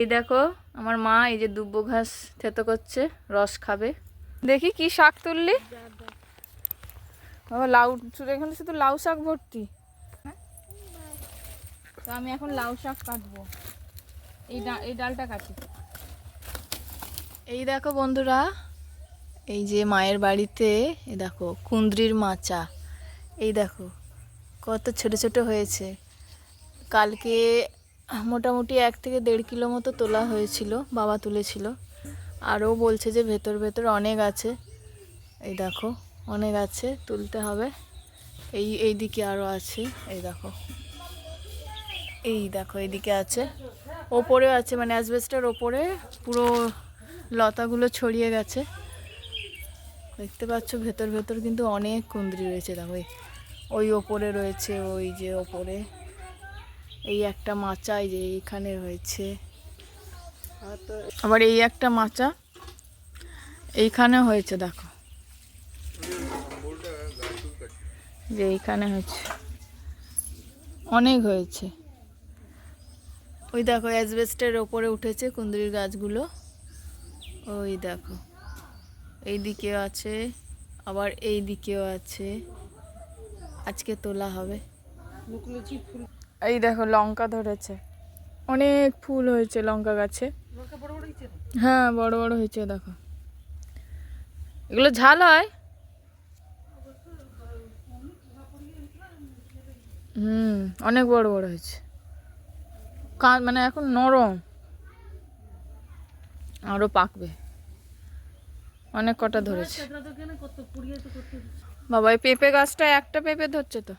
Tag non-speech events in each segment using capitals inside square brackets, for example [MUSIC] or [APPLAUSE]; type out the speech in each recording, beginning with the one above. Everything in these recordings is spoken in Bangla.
এই দেখো, আমার মা এই যে দুব্বো ঘাস থেতো করছে, রস খাবে। দেখি কি শাক তুললি? লাউ চুড়ে এখানে শুধু লাউ শাক ভর্তি? তো আমি এখন লাউ শাক কাটবো। এই এই ডালটা কাটি। এই দেখো বন্ধুরা, এই যে মায়ের বাড়িতে, এই দেখো, কুন্দ্রির মাচা। এই দেখো, কত ছোট ছোট হয়েছে। কালকে মোটামুটি এক থেকে দেড় কিলো মতো তোলা হয়েছিল, বাবা তুলেছিল। আরও বলছে যে ভেতর ভেতর অনেক আছে। এই দেখো, অনেক আছে, তুলতে হবে। এই এই দিকে আরও আছে, এই দেখো। এই দেখো এইদিকে আছে। ওপরেও আছে মানে অ্যাসবেস্টার ওপরে পুরো লতাগুলো ছড়িয়ে গেছে। দেখতে পাচ্ছ, ভেতর ভেতর কিন্তু অনেক কুন্দ্রি রয়েছে, দেখো। ওই ওপরে রয়েছে, ওই যে ওপরে। এই একটা মাচা যে এইখানে রয়েছে। আবার এই একটা মাচা এইখানে হয়েছে, দেখো। যে এইখানে হয়েছে। অনেক হয়েছে। ওই দেখো, অ্যাসবেস্টের ওপরে উঠেছে কুন্দরির গাছগুলো। ওই দেখো। এই দিকেও আছে, আবার এই দিকেও আছে। আজকে তোলা হবে। এই দেখো লঙ্কা ধরেছে। অনেক ফুল হয়েছে লঙ্কা গাছে। হ্যাঁ বড় বড় হয়েছে দেখো। এগুলো ঝাল হয়? হুম অনেক বড় বড় হয়েছে। কা মানে এখন নরম। আরও পাকবে। অনেক কটা ধরেছে। বাবা এই পেঁপে গাছটা একটা পেঁপে ধরছে তো?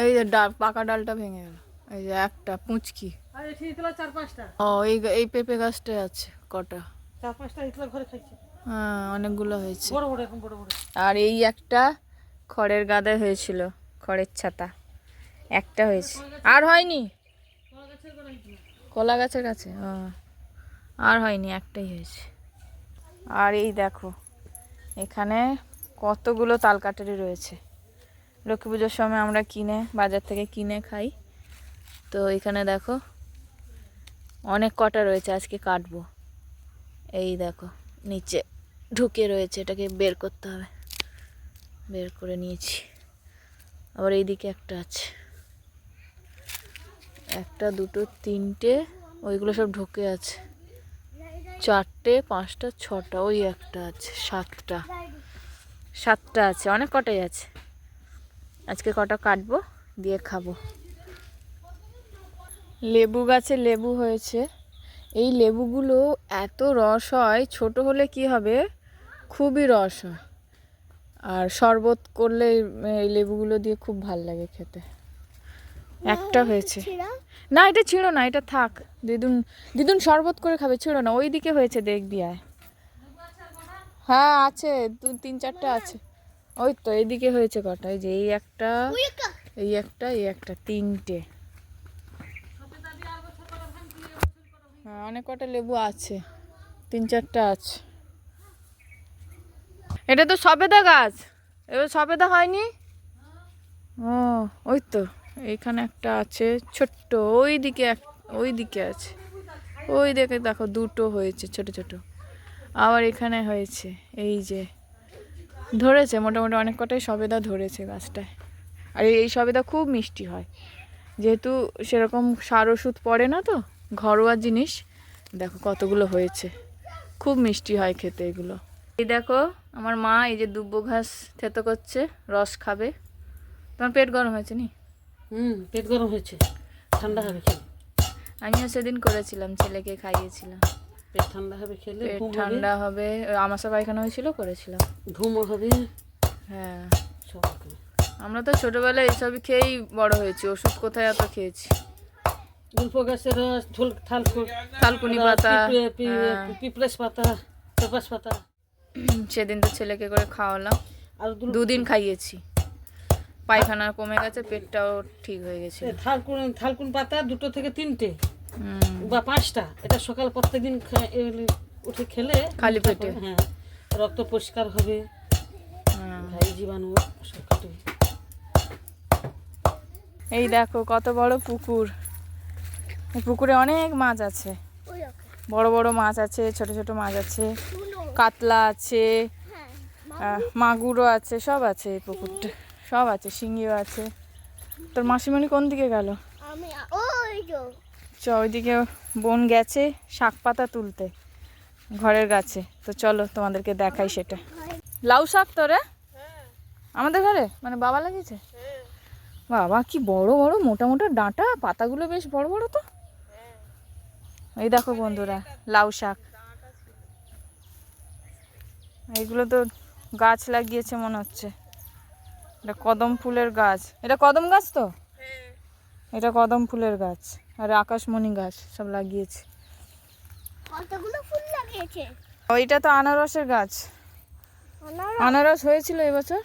এই যে ডাল পাকা ডালটা ভেঙে গেল। এই যে একটা পুঁচকি। চার পাঁচটা। ও এই এই পেঁপে গাছটায় আছে কটা। চার পাঁচটা ইতলা ঘরে খাইছে। হ্যাঁ অনেকগুলো হয়েছে। বড় বড় এখন বড় বড়। আর এই একটা খড়ের গাদায় হয়েছিল খড়ের ছাতা। একটা হয়েছে। আর হয়নি? কলা গাছের কাছে? ও আর হয়নি একটাই হয়েছে। আর এই দেখো এখানে কতগুলো তালকাটারি রয়েছে। লক্ষ্মী পুজোর সময় আমরা কিনে, বাজার থেকে কিনে খাই। তো এখানে দেখো, অনেক কটা রয়েছে, আজকে কাটবো। এই দেখো, নিচে ঢুকে রয়েছে, এটাকে বের করতে হবে। বের করে নিয়েছি। আবার এইদিকে একটা আছে। একটা, দুটো, তিনটে, ওইগুলো সব ঢুকে আছে। চারটে, পাঁচটা, ছটা, ওই একটা আছে, সাতটা। সাতটা আছে, অনেক কটাই আছে। আজকে কটা কাটবো? দিয়ে খাব। লেবু গাছে লেবু হয়েছে। এই লেবুগুলো এত রস হয় ছোট হলে কি হবে? খুবই রস হয়। আর শরবত করলে এই লেবুগুলো দিয়ে খুব ভালো লাগে খেতে। একটা হয়েছে। না এটা ছিঁড়ো না এটা থাক। দিদুন দিদুন শরবত করে খাবে ছিঁড়ো না। ওই দিকে হয়েছে দেখবি আয়। হ্যাঁ আছে। দু তিন চারটা আছে। ওই তো এইদিকে হয়েছে কটা এই যে এই একটা এই একটা এই একটা তিনটে। হ্যাঁ অনেক কটা লেবু আছে তিন চারটা আছে। এটা তো সবেদা গাছ এবার সবেদা হয়নি? ও ওই তো এইখানে একটা আছে ছোট্ট ওই দিকে এক ওই দিকে আছে। ওই দিকে দেখো দুটো হয়েছে ছোট ছোট। আবার এখানে হয়েছে এই যে ধরেছে মোটামুটি অনেক কটাই সবেদা ধরেছে গাছটায়। আর এই সবেদা খুব মিষ্টি হয়। যেহেতু সেরকম সার ওষুধ পড়ে না তো ঘরোয়া জিনিস দেখো কতগুলো হয়েছে। খুব মিষ্টি হয় খেতে এগুলো। এই দেখো আমার মা এই যে দুব্বো ঘাস থেতো করছে রস খাবে। তোমার পেট গরম হয়েছে নি? হুম পেট গরম হয়েছে। ঠান্ডা হবে আমিও সেদিন করেছিলাম ছেলেকে খাইয়েছিলাম। পেট ঠান্ডা হবে খেলে পেট ঠান্ডা হবে। আমাশা পায়খানা হয়েছিল করেছিলাম। ঘুমও হবে? হ্যাঁ। সব আমরা তো ছোটবেলায় এইসবই খেয়েই বড় হয়েছি ওষুধ কোথায় এত খেয়েছি? গুলফো গাছের রস ঝোল থালকুন পাতা হ্যাঁ। পিপলেস পাতা পেপাস পাতা। সেদিন তো ছেলেকে করে খাওয়ালাম। আর দুদিন খাইয়েছি। পায়খানা কমে গেছে পেটটাও ঠিক হয়ে গেছে থালকুন থালকুন পাতা দুটো থেকে তিনটে। বা পাঁচটা এটা সকাল প্রত্যেকদিন উঠে খেলে খালি পেটে। হ্যাঁ রক্ত পরিষ্কার হবে। ভাই জীবাণু সব এই দেখো কত বড় পুকুর। এই পুকুরে অনেক মাছ আছে। বড় বড় মাছ আছে ছোট ছোট মাছ আছে কাতলা আছে মাগুরও আছে সব আছে এই পুকুরটা সব আছে শিঙ্গিও আছে। তোর মাসিমণি কোন দিকে গেল? আমি ওই যো চ ওইদিকে বোন গেছে শাক পাতা তুলতে ঘরের গাছে। তো চলো তোমাদেরকে দেখাই সেটা। লাউ শাক তো রে? আমাদের ঘরে? মানে বাবা লাগিয়েছে? বাবা কি বড় বড় মোটা মোটা ডাঁটা পাতাগুলো বেশ বড় বড় তো। এই দেখো বন্ধুরা লাউ শাক। এইগুলো তো গাছ লাগিয়েছে মনে হচ্ছে। এটা কদম ফুলের গাছ। এটা কদম গাছ তো? এটা কদম ফুলের গাছ। আর আকাশমণি গাছ সব লাগিয়েছে। কতগুলো ফুল লাগিয়েছে? ওইটা তো আনারসের গাছ। আনার আনারস হয়েছিল এবছর?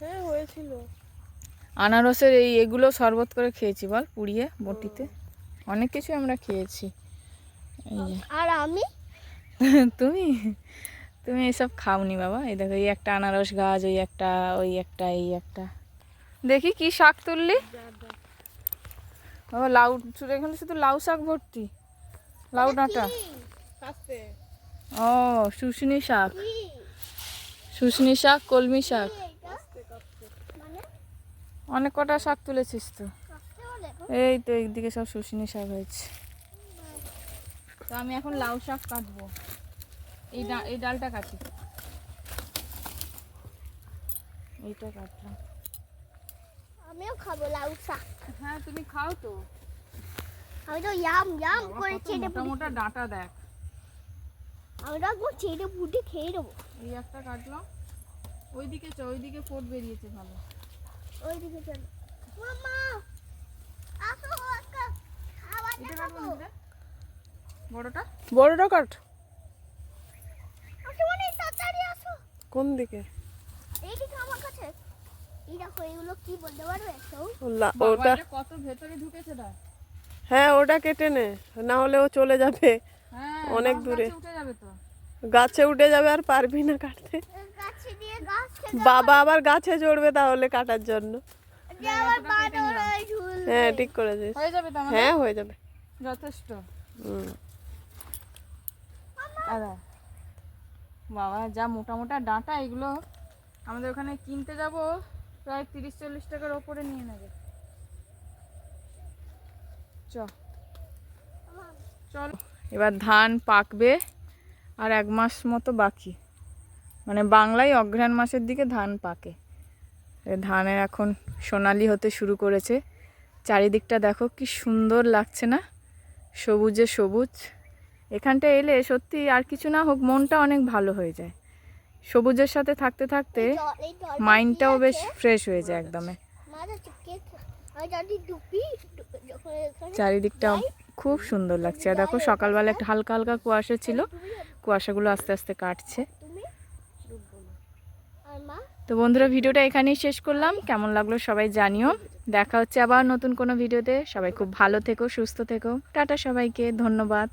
হ্যাঁ হয়েছিল। আনারসের এই এগুলো শরবত করে খেয়েছি বল পুড়িয়ে বটিতে। অনেক কিছু আমরা খেয়েছি। আর আমি? [LAUGHS] তুমি? তুমি এসব খাওনি বাবা। এই দেখো এই একটা আনারস গাছ ওই একটা ওই একটা এই একটা। দেখি কি শাক তুললি? বাবা লাউ শুধু এখানে শুধু লাউ শাক ভর্তি। লাউ ডাঁটা। ও শুশনি শাক। শুশনি শাক কলমি শাক। মানে? অনেক কটা শাক তুলেছিস তো। এই তো এইদিকে সব শুশনি শাক হয়েছে। তো আমি এখন লাউ শাক কাটবো। এই ডা এই ডালটা কাটি। এইটা কাটলাম। আমিও খাব লাউ শাক হ্যাঁ তুমি খাও তো। আমি তো ইয়াম ইয়াম করে চেটে মোটা মোটা ডাঁটা দেখ। আমি তো একবার চেটে ফুটে খেয়ে নেব। এই একটা কাটলাম। ওইদিকে চ ওইদিকে ফোট বেরিয়েছে ভালো। ওইদিকে চলো। মামা আসো খাবার দেখাবো বড়টা? বড়টা কাট। আসো মানে তাড়াতাড়ি আসো। কোন দিকে? এই দেখো এগুলো কি বলতে পারবে? তো ও লা- বাবা, ওটা কত ভেতরে ঢুকেছে দা হ্যাঁ ওটা কেটে নে না হলে ও চলে যাবে। হ্যাঁ অনেক দূরে। গাছে উঠে যাবে তো। গাছে উঠে যাবে আর পারবি না কাটতে। গাছে দিয়ে গাছ খেতে বাবা আবার গাছে চড়বে তাহলে কাটার জন্য। হ্যাঁ ঠিক করেছিস। হয়ে যাবে আমাদের হ্যাঁ হয়ে যাবে। যথেষ্ট। বাবা যা মোটা মোটা ডাঁটা এগুলো আমাদের ওখানে কিনতে যাব। প্রায় তিরিশ চল্লিশ টাকার ওপরে নিয়ে নেবে। চ। চল। এবার ধান পাকবে আর এক মাস মতো বাকি। মানে বাংলায় অঘ্রাণ মাসের দিকে ধান পাকে। ধানের এখন সোনালি হতে শুরু করেছে। চারিদিকটা দেখো কি সুন্দর লাগছে না? সবুজে সবুজ। এখানটা এলে সত্যি আর কিছু না হোক মনটা অনেক ভালো হয়ে যায়। সবুজের সাথে থাকতে থাকতে মাইন্ডটাও বেশ ফ্রেশ হয়ে যায় একদমে। চারিদিকটা খুব সুন্দর লাগছে। আর দেখো সকালবেলা একটা হালকা হালকা কুয়াশা ছিল। কুয়াশাগুলো আস্তে আস্তে কাটছে। মা? তো বন্ধুরা ভিডিওটা এখানেই শেষ করলাম। কেমন লাগল সবাই জানিও। দেখা হচ্ছে আবার নতুন কোনো ভিডিওতে। সবাই খুব ভালো থেকো সুস্থ থেকো। টাটা সবাইকে ধন্যবাদ।